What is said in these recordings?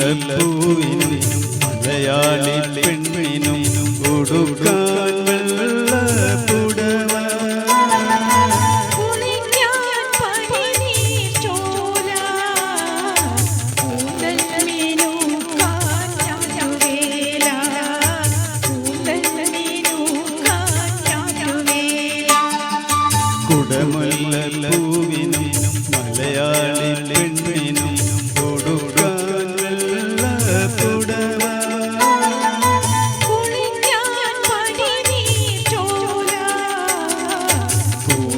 മുല്ലപ്പൂവിനും മലയാളി പെണ്ണിനും കൊടുക്കാൻ വെള്ള പുടവ കുടമല്ല പൂവിനും മലയാളി പെണ്ണിനും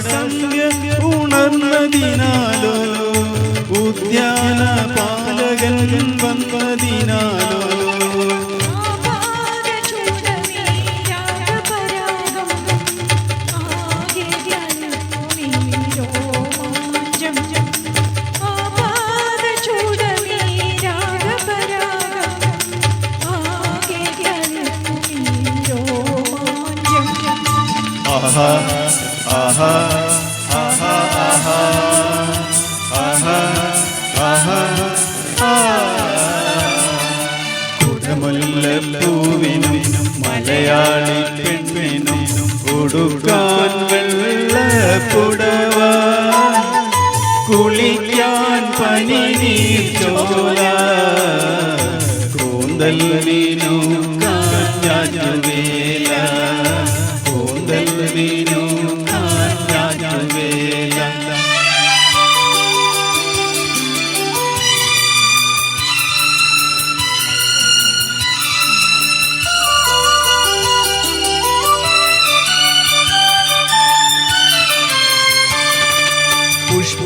ഉത്രാട സന്ധ്യ ഉണർന്നതിനാലോ ഉദ്യാന പാലകൻ വന്നതിനാലോ. ആപാദചൂടമേ മലയാളി പെണ്ണിനും ഉടുക്കാൻ കുടവ കുളിക്കാൻ പനി ചോല. കൂന്തൽ വീനു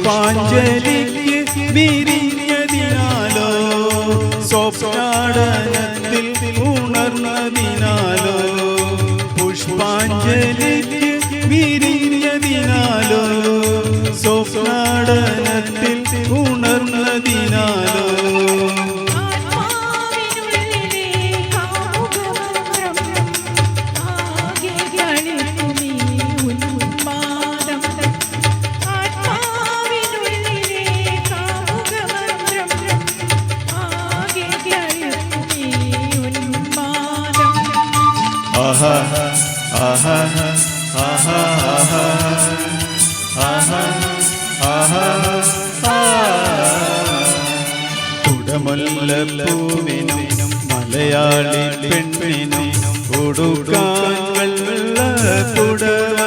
പുഷ്പാഞ്ജലിക്ക് വിരിഞ്ഞതിനാലോ? സ്വപ്നാടനത്തിൽ ഉണർന്നതിനാലോ? പുഷ്പാഞ്ജലിക്ക് വിരിഞ്ഞതിനാലോ? സ്വപ്നാടനത്തിൽ മലയാളി പെണ്ണിനും ഉടുക്കാൻ വെള്ളപ്പുടവ